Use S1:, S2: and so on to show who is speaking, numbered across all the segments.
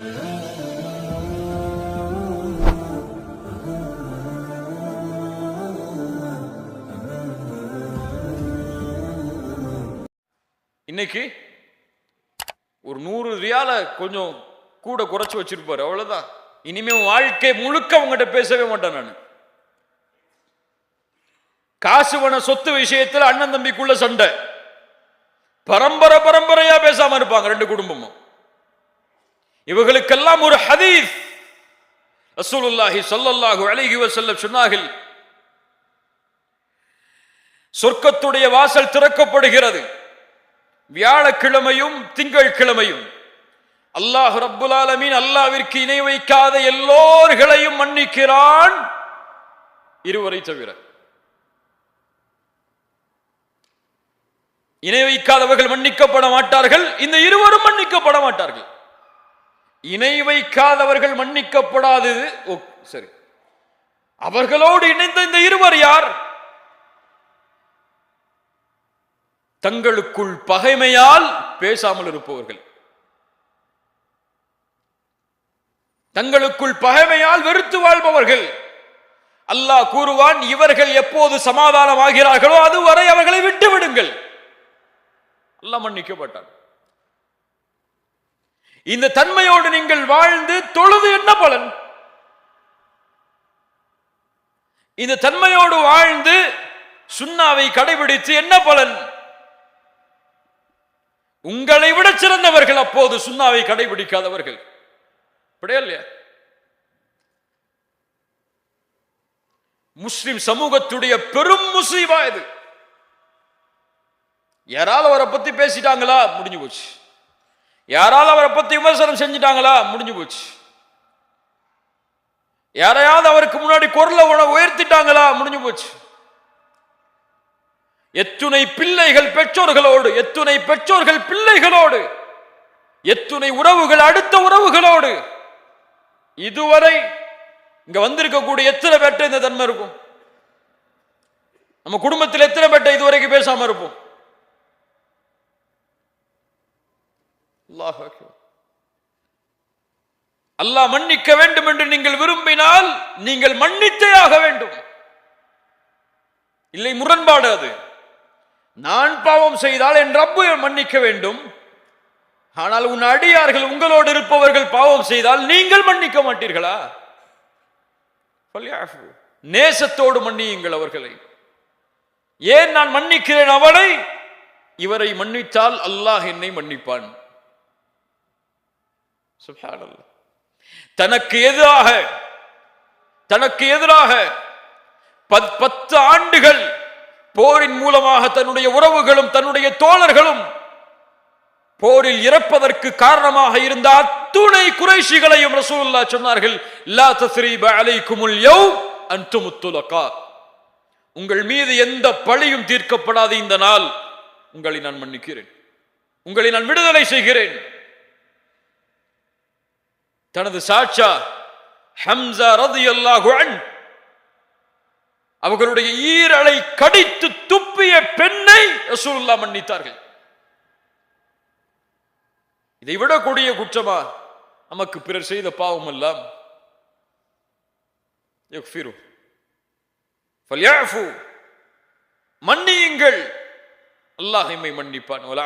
S1: இன்னைக்கு ஒரு நூறு ரியால கொஞ்சம் கூட குறைச்சு வச்சிருப்பாரு. அவ்வளவுதான். இனிமே உன் வாழ்க்கை முழுக்க உங்ககிட்ட பேசவே மாட்டேன் நான். காசு வன சொத்து விஷயத்துல அண்ணன் தம்பிக்குள்ள சண்டை. பரம்பரை பரம்பரையா பேசாம இருப்பாங்க ரெண்டு குடும்பமும். இவர்களுக்கெல்லாம் ஒரு ஹதீஸ். ரசூலுல்லாஹி ஸல்லல்லாஹு அழகி வஸல்லம் சொன்னார்கள் சொர்க்கத்துடைய வாசல் திறக்கப்படுகிறது. வியாழக்கிழமையும் திங்கள் கிழமையும் அல்லாஹ் ரப்புல் அல்லாவிற்கு இணை வைக்காத எல்லோர்களையும் மன்னிக்கிறான் இருவரை தவிர. இணை வைக்காதவர்கள் மன்னிக்கப்பட மாட்டார்கள் இந்த இருவரும் மன்னிக்கப்பட மாட்டார்கள். இணை வைக்காதவர்கள் மன்னிக்கப்படாதது ஓ சரி. அவர்களோடு இணைந்த இந்த இருவர் யார்? தங்களுக்குள் பகைமையால் பேசாமல் இருப்பவர்கள். தங்களுக்குள் பகைமையால் வெறுத்து வாழ்பவர்கள். அல்லாஹ் கூறுவான் இவர்கள் எப்போது சமாதானமாகிறார்களோ அதுவரை அவர்களை விட்டு விடுங்கள் அல்லாஹ் மன்னிக்கப்பட்டான் இந்த தன்மையோடு நீங்கள் வாழ்ந்து தொழுது என்ன பலன்? இந்த தன்மையோடு வாழ்ந்து சுண்ணாவை கடைபிடித்து என்ன பலன்? உங்களை விட சிறந்தவர்கள் அப்போது சுண்ணாவை கடைபிடிக்காதவர்கள். அப்படியா இல்லையா? முஸ்லிம் சமூகத்துடைய பெரும் முசீபா இது. யாராவது அவரை பத்தி பேசிட்டாங்களா? முடிஞ்சு போச்சு. யாராவது அவரை பற்றி விமர்சனம் செஞ்சிட்டாங்களா? முடிஞ்சு போச்சு. யாரையாவது அவருக்கு முன்னாடி குரலை உணவு உயர்த்திட்டாங்களா? முடிஞ்சு போச்சு. எத்துணை பிள்ளைகள் பெற்றோர்களோடு எத்துணை பெற்றோர்கள் பிள்ளைகளோடு எத்துணை உறவுகள் அடுத்த உறவுகளோடு. இதுவரை இங்க வந்திருக்கக்கூடிய எத்தனை பேர்ட்ட இந்த தன்மை இருக்கும்? நம்ம குடும்பத்தில் எத்தனை பேர்ட்ட இதுவரைக்கும் பேசாம இருப்போம்? அல்லாஹ் அல்லாஹ் மன்னிக்க வேண்டும் என்று நீங்கள் விரும்பினால் நீங்கள் மன்னித்தே ஆக வேண்டும். இல்லை முரண்பாடு அது. நான் பாவம் செய்தால் என் ரப்பு மன்னிக்க வேண்டும். ஆனால் உன் அடியார்கள் உங்களோடு இருப்பவர்கள் பாவம் செய்தால் நீங்கள் மன்னிக்க மாட்டீர்களா? நேசத்தோடு மன்னியுங்கள் அவர்களை. ஏன் நான் மன்னிக்கிறேன் அவனை இவரை மன்னித்தால் அல்லாஹ் என்னை மன்னிப்பான். சுப்ஹானல்லாஹ். தனக்கு எதிராக தனக்கு எதிராக பத்- பத்து ஆண்டுகள் போரின் மூலமாக தன்னுடைய உறவுகளும் தன்னுடைய தோழர்களும் போரில் இறப்பதற்கு காரணமாக இருந்த அத்துணை குறைஷிகளையும் ரசூல்லா சொன்னார்கள் லா தஸ்ரீப அலைக்குமுல் யௌம் அன்துமுத் உங்கள் மீது எந்த பழியும் தீர்க்கப்படாத இந்த நாள். உங்களை நான் மன்னிக்கிறேன். உங்களை நான் விடுதலை செய்கிறேன். தனது சாட்சா ஹம்சா ரதியல்லாஹு அன் அவர்களுடைய ஈரலை கடித்து துப்பிய பெண்ணை ரசூல்லா மன்னித்தார்கள். இதை விடக்கூடிய குற்றமா நமக்கு பிறர் செய்த பாவம் எல்லாம் மன்னியுங்கள். அல்லாஹ் எம்மை மன்னிப்பான். வல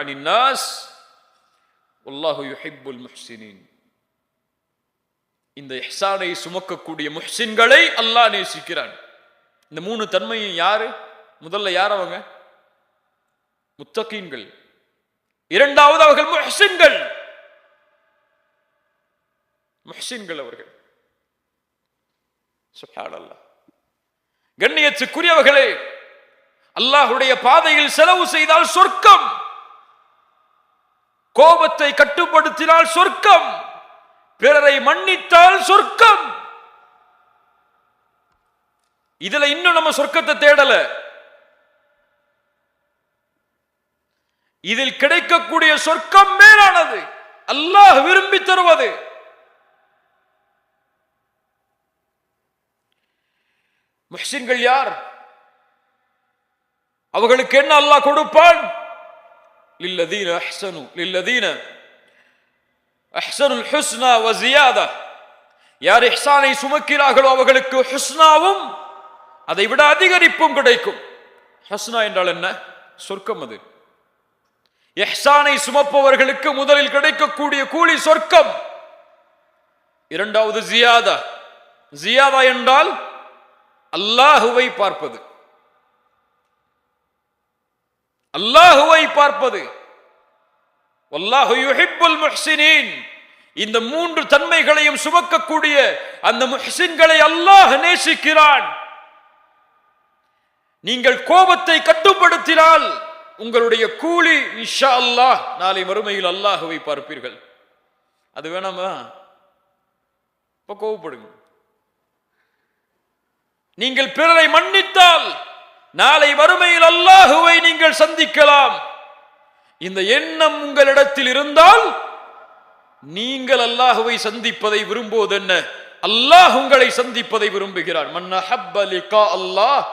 S1: அனின் நாஸ். வல்லாஹு யுஹிப்புல் முஹ்சினீன். இந்த இஹ்சானை சுமக்கக்கூடிய முஹ்சின்களை அல்லாஹ் நேசிக்கிறான். இந்த மூணு தன்மையும் யாரு? முதல்ல யார் அவங்க? முத்தகீன்கள். இரண்டாவது அவர்கள் முஹ்சின்கள். முஹ்சின்கள் அவர்கள். சுப்ஹானல்லாஹ் கண்ணியத்துக்குரியவர்களே அல்லாஹுடைய பாதையில் செலவு செய்தால் சொர்க்கம். கோபத்தை கட்டுப்படுத்தினால் சொர்க்கம். பிறரை மன்னித்தால் சொர்க்கம். இதுல இன்னும் நம்ம சொர்க்கத்தை தேடல. இதில் கிடைக்கக்கூடிய சொர்க்கம் மேலானது. அல்லாஹ் விரும்பி தருவது. முஹ்சின்கள் யார்? அவர்களுக்கு என்ன அல்லாஹ் கொடுப்பான்? லில்லதீன அஹ்சனு லில்லதீன அஹ்சனுல் ஹுஸ்னா வ ஜியாதா யார் இஹ்சானை சுமக்கிறார்களோ அவர்களுக்கு ஹுஸ்னாவும் அதை விட அதிகரிப்பும் கிடைக்கும். ஹஸ்னா என்றால் என்ன? சொர்க்கம் அது. எஹ்சானை சுமப்பவர்களுக்கு முதலில் கிடைக்கக்கூடிய கூலி சொர்க்கம். இரண்டாவது ஜியாதா ஜியாதா என்றால் அல்லாஹுவை பார்ப்பது. அல்லாஹுவை பார்ப்பது. இந்த மூன்று தன்மைகளையும் சுமக்கக்கூடிய அந்த முஹ்சின்களை அல்லாஹ் நேசிக்கிறான். நீங்கள் கோபத்தை கட்டுப்படுத்தினால் உங்களுடைய கூலி இஷா அல்லாஹ் நாளை மறுமையில் அல்லாஹுவை பார்ப்பீர்கள். அது வேணாமா? இப்ப கோபப்படுங்க. நீங்கள் பிறரை மன்னித்தால் நாளை மறுமையில் அல்லாஹுவை நீங்கள் சந்திக்கலாம். இந்த எண்ணம் உங்களிடத்தில் இருந்தால் நீங்கள் அல்லாஹுவை சந்திப்பதை விரும்புவது என்ன அல்லாஹ் உங்களை சந்திப்பதை விரும்புகிறான் அல்லாஹ்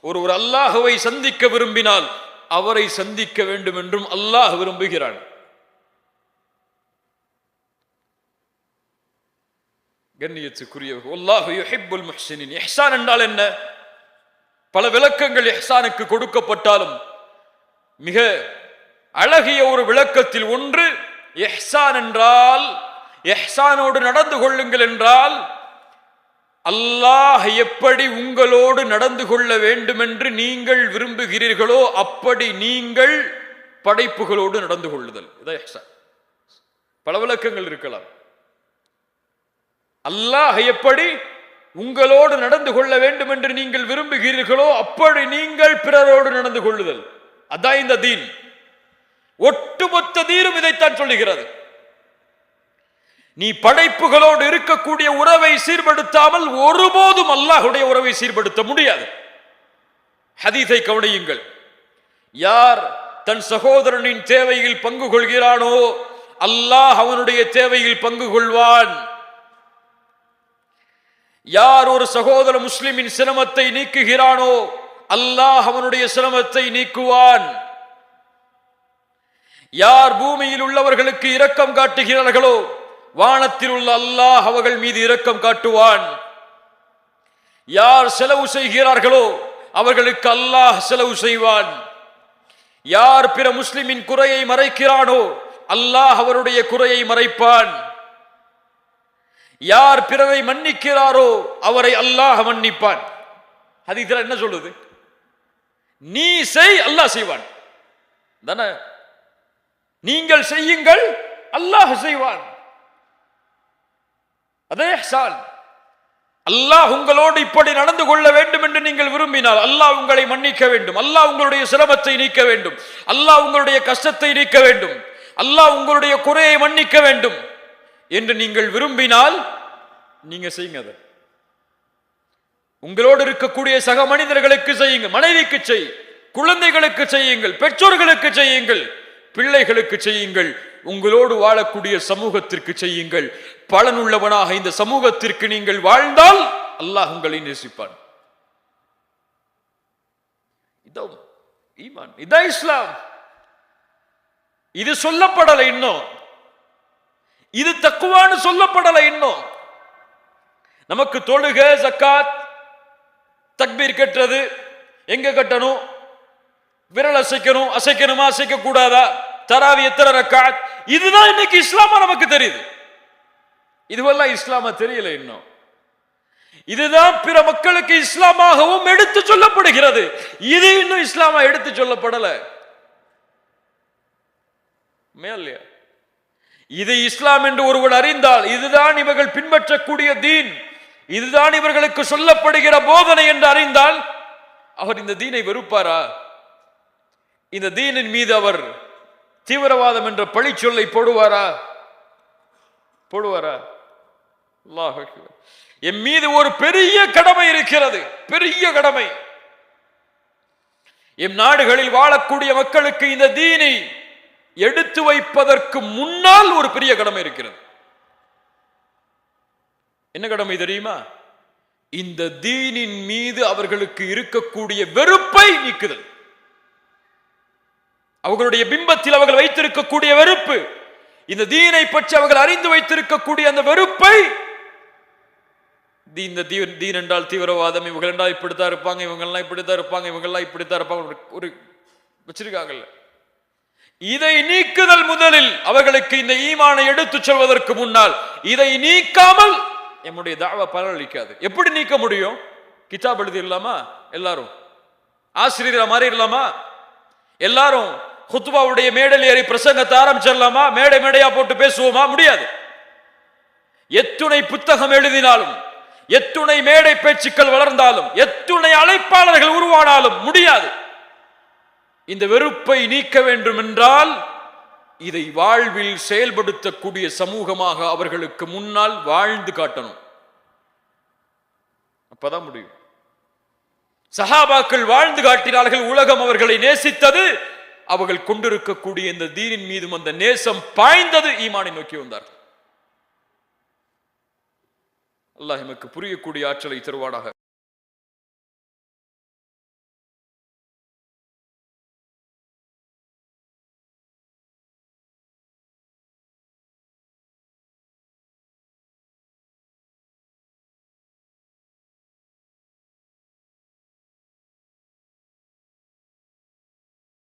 S1: ஒருவர் அல்லாஹுவை சந்திக்க விரும்பினால் அவரை சந்திக்க வேண்டும் என்றும் அல்லாஹ் விரும்புகிறான். கண்ணியத்துக்குரியவர்கள் என்றால் என்ன? பல விளக்கங்கள் எஹ்சானுக்கு கொடுக்கப்பட்டாலும் மிக அழகிய ஒரு விளக்கத்தில் ஒன்று எஹ்சான் என்றால் எஹ்சானோடு நடந்து கொள்ளுங்கள் என்றால் அல்லாஹ் எப்படி உங்களோடு நடந்து கொள்ள வேண்டும் என்று நீங்கள் விரும்புகிறீர்களோ அப்படி நீங்கள் படைப்புகளோடு நடந்து கொள்ளுதல். இதான் எஹ்சான் பல விளக்கங்கள் இருக்கலாம். அல்லாஹ் எப்படி உங்களோடு நடந்து கொள்ள வேண்டும் என்று நீங்கள் விரும்புகிறீர்களோ அப்படி நீங்கள் பிறரோடு நடந்து கொள்ளுதல். அதான் இந்த தீன். ஒட்டுமொத்த தீரும் இதைத்தான் சொல்லுகிறது. நீ படைப்புகளோடு இருக்கக்கூடிய உறவை சீர்படுத்தாமல் ஒருபோதும் அல்லாஹுடைய உறவை சீர்படுத்த முடியாது. ஹதீஸை கவனியுங்கள். யார் தன் சகோதரனின் தேவையில் பங்கு கொள்கிறானோ அல்லாஹ் அவனுடைய தேவையில் பங்கு கொள்வான். யார் ஒரு சகோதர முஸ்லிமின் சிரமத்தை நீக்குகிறானோ அல்லாஹ் அவனுடைய சிரமத்தை நீக்குவான். யார் பூமியில் உள்ளவர்களுக்கு இரக்கம் காட்டுகிறார்களோ வானத்தில் உள்ள அல்லாஹ் அவர்கள் மீது இரக்கம் காட்டுவான். யார் செலவு செய்கிறார்களோ அவர்களுக்கு அல்லாஹ் செலவு செய்வான். யார் பிற முஸ்லிமின் குறையை மறைக்கிறானோ அல்லாஹ் அவருடைய குறையை மறைப்பான். யார் பிறரை மன்னிக்கிறாரோ அவரை அல்லாஹ் மன்னிப்பான். ஹதீஸ்ல என்ன சொல்லுது? நீ செய் அல்லாஹ் செய்வான். தானே? நீங்கள் செய்யுங்கள் அல்லாஹ் செய்வான். அதே ஹசான் அல்லாஹ் உங்களோடு இப்படி நடந்து கொள்ள வேண்டும் என்று நீங்கள் விரும்பினால் அல்லாஹ் உங்களை மன்னிக்க வேண்டும். அல்லாஹ் உங்களுடைய சிரமத்தை நீக்க வேண்டும். அல்லாஹ் உங்களுடைய கஷ்டத்தை நீக்க வேண்டும். அல்லாஹ் உங்களுடைய குறையை மன்னிக்க வேண்டும். என்று நீங்கள் விரும்பினால் நீங்க செய்யுங்க அதை. உங்களோடு இருக்கக்கூடிய சக மனிதர்களுக்கு செய்யுங்கள் மனைவிக்கு செய் குழந்தைகளுக்கு செய்யுங்கள் பெற்றோர்களுக்கு செய்யுங்கள் பிள்ளைகளுக்கு செய்யுங்கள் உங்களோடு வாழக்கூடிய சமூகத்திற்கு செய்யுங்கள். பலனுள்ளவனாக இந்த சமூகத்திற்கு நீங்கள் வாழ்ந்தால் அல்லாஹ் உங்களை நேசிப்பான். இதோ இதான் இஸ்லாம். இது சொல்லப்படலை இன்னும். இது தக்குவான்னு சொல்லப்படலை இன்னும். நமக்கு தொழுக ஜக்காத் தக்பீர் கட்டுறது எங்க கட்டணும்? விரல் அசைக்கணும் அசைக்கணுமா? அசைக்க கூடாதா தராவி எத்தனை ரக்காத் இதுதான் இன்னைக்கு இஸ்லாமா நமக்கு தெரியுது. இதுவெல்லாம் இஸ்லாமா தெரியல இன்னும். இதுதான் பிற மக்களுக்கு இஸ்லாமாகவும் எடுத்து சொல்லப்படுகிறது. இது இன்னும் இஸ்லாமா எடுத்து சொல்லப்படல. மேல்லையா இது இஸ்லாம் என்று ஒருவன் அறிந்தால் இதுதான் இவர்கள் பின்பற்றக்கூடிய தீன். இதுதான் இவர்களுக்கு சொல்லப்படுகிற போதனை என்று அறிந்தால் அவர் இந்த தீனை வெறுப்பாரா? இந்த தீனின் மீது அவர் தீவிரவாதம் என்ற பழி சொல்லை போடுவாரா? போடுவாரா என் மீது ஒரு பெரிய கடமை இருக்கிறது. பெரிய கடமை. எம் நாடுகளில் வாழக்கூடிய மக்களுக்கு இந்த தீனை எடுத்து வைப்பதற்கு முன்னால் ஒரு பெரிய கடமை இருக்கிறது. என்ன கடமை தெரியுமா? இந்த தீனின் மீது அவர்களுக்கு இருக்கக்கூடிய வெறுப்பை நீக்குதல். அவர்களுடைய பிம்பத்தில் அவர்கள் வைத்திருக்கக்கூடிய வெறுப்பு இந்த தீனை பற்றி அவர்கள் அறிந்து வைத்திருக்கக்கூடிய அந்த வெறுப்பை இந்த தீ- தீன் என்றால் தீவிரவாதம் இவங்க என்றால் இப்படித்தான் இருப்பாங்க இவங்கெல்லாம் இப்படித்தான் இருப்பாங்க இவங்கெல்லாம் இப்படித்தான் இருப்பாங்க ஒரு- ஒரு வச்சிருக்காங்கல்ல. இதை நீக்குதல் முதலில் அவர்களுக்கு இந்த ஈமானை எடுத்துச் சொல்வதற்கு முன்னால் இதை நீக்காமல் என்னுடைய தாவா பலனளிக்காது எப்படி நீக்க முடியும்? கிதாப் எழுதிடலாமா? எல்லாரும். ஆசிரியரை மாறிடலாமா? எல்லாரும் ஹுத்பாவுடைய மேடல் ஏறி பிரசங்கத்தை ஆரம்பிச்சிடலாமா? மேடை மேடையா போட்டு பேசுவோமா? முடியாது. எத்துணை புத்தகம் எழுதினாலும் எத்துணை மேடை பேச்சுக்கள் வளர்ந்தாலும் எத்துணை அழைப்பாளர்கள் உருவானாலும் முடியாது. இந்த வெறுப்பை நீக்க வேண்டும் என்றால் இதை வாழ்வில் செயல்படுத்தக்கூடிய சமூகமாக அவர்களுக்கு முன்னால் வாழ்ந்து காட்டணும். அப்பதான் முடியும். சஹாபாக்கள் வாழ்ந்து காட்டினார்கள் உலகம் அவர்களை நேசித்தது அவர்கள் கொண்டிருக்கக்கூடிய இந்த தீனின் மீதும் அந்த நேசம் பாய்ந்தது ஈமானை நோக்கி வந்தார்கள். அல்லாஹ் எமக்கு புரியக்கூடிய ஆற்றலை தருவானாக.